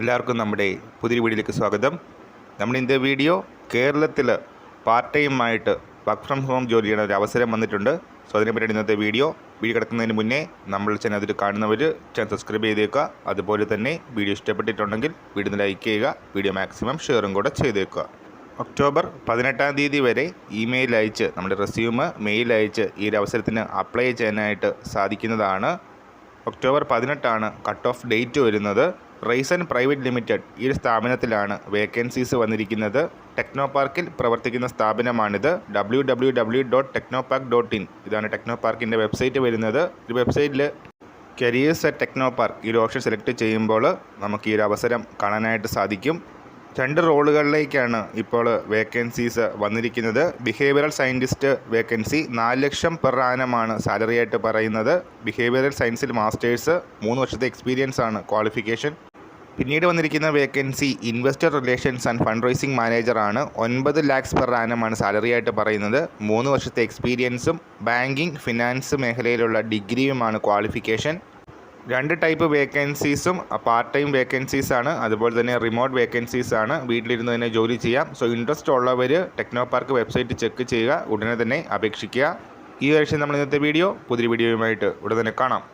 എല്ലാവർക്കും നമ്മുടെ പുതിയ വീഡിയോയിലേക്ക് സ്വാഗതം. നമ്മുടെ ഇന്നത്തെ വീഡിയോ കേരളത്തിൽ പാർട്ട് ടൈമായിട്ട് വർക്ക് ഫ്രം ഹോം ജോലി ചെയ്യുന്ന ഒരു അവസരം വന്നിട്ടുണ്ട്. സോ അതിനെപ്പറ്റി ഇന്നത്തെ വീഡിയോ. വീഡിയോ കിടക്കുന്നതിന് മുന്നേ നമ്മൾ ചാനൽ അതിൽ കാണുന്നവർ ചാനൽ സബ്സ്ക്രൈബ് ചെയ്തേക്കുക. അതുപോലെ തന്നെ വീഡിയോ ഇഷ്ടപ്പെട്ടിട്ടുണ്ടെങ്കിൽ വീഡിയോ ലൈക്ക് ചെയ്യുക. വീഡിയോ മാക്സിമം ഷെയറും കൂടെ ചെയ്തേക്കുക. ഒക്ടോബർ പതിനെട്ടാം തീയതി വരെ ഇമെയിൽ അയച്ച് നമ്മുടെ റെസ്യൂമ് മെയിൽ അയച്ച് ഈ ഒരു അവസരത്തിന് അപ്ലൈ ചെയ്യാനായിട്ട് സാധിക്കുന്നതാണ്. ഒക്ടോബർ പതിനെട്ടാണ് കട്ട് ഓഫ് ഡേറ്റ് വരുന്നത്. റൈസൻ പ്രൈവറ്റ് ലിമിറ്റഡ് ഈ സ്ഥാപനത്തിലാണ് വേക്കൻസീസ് വന്നിരിക്കുന്നത്. ടെക്നോ പാർക്കിൽ പ്രവർത്തിക്കുന്ന സ്ഥാപനമാണിത്. W W W dot Technopark dot in ഇതാണ് ടെക്നോ പാർക്കിന്റെ വെബ്സൈറ്റ് വരുന്നത്. ഈ വെബ്സൈറ്റിൽ കരിയേഴ്സ് അറ്റ് ടെക്നോ പാർക്ക് ഈ ഒരു ഓപ്ഷൻ സെലക്ട് ചെയ്യുമ്പോൾ നമുക്ക് ഈ ഒരു അവസരം കാണാനായിട്ട് സാധിക്കും. രണ്ട് റോളുകളിലേക്കാണ് ഇപ്പോൾ വേക്കൻസീസ് വന്നിരിക്കുന്നത്. ബിഹേവിയറൽ സയന്റിസ്റ്റ് വേക്കൻസി നാല് ലക്ഷം പെർ ആനമാണ് സാലറി ആയിട്ട് പറയുന്നത്. ബിഹേവിയറൽ സയൻസിൽ മാസ്റ്റേഴ്സ് മൂന്ന് വർഷത്തെ എക്സ്പീരിയൻസ് ആണ് ക്വാളിഫിക്കേഷൻ പിന്നീട് വന്നിരിക്കുന്ന vacancy investor relations and fund raising മാനേജറാണ് ഒൻപത് ലാക്സ് പെർ ആനമാണ് സാലറി ആയിട്ട് പറയുന്നത്. മൂന്ന് വർഷത്തെ എക്സ്പീരിയൻസും ബാങ്കിങ് ഫിനാൻസ് മേഖലയിലുള്ള ഡിഗ്രിയുമാണ് ക്വാളിഫിക്കേഷൻ രണ്ട് ടൈപ്പ് വേക്കൻസീസും പാർട്ട് ടൈം വേക്കൻസീസ് ആണ്. അതുപോലെ തന്നെ റിമോട്ട് വേക്കൻസീസ് ആണ്. വീട്ടിലിരുന്ന് തന്നെ ജോലി ചെയ്യാം. സോ ഇൻട്രസ്റ്റ് ഉള്ളവർ ടെക്നോ പാർക്ക് വെബ്സൈറ്റ് ചെക്ക് ചെയ്യുക. ഉടനെ തന്നെ അപേക്ഷിക്കുക. ഈ ആഴ്ച നമ്മൾ ഇന്നത്തെ വീഡിയോ പുതിയ വീഡിയോയുമായിട്ട് ഉടനെ തന്നെ കാണാം.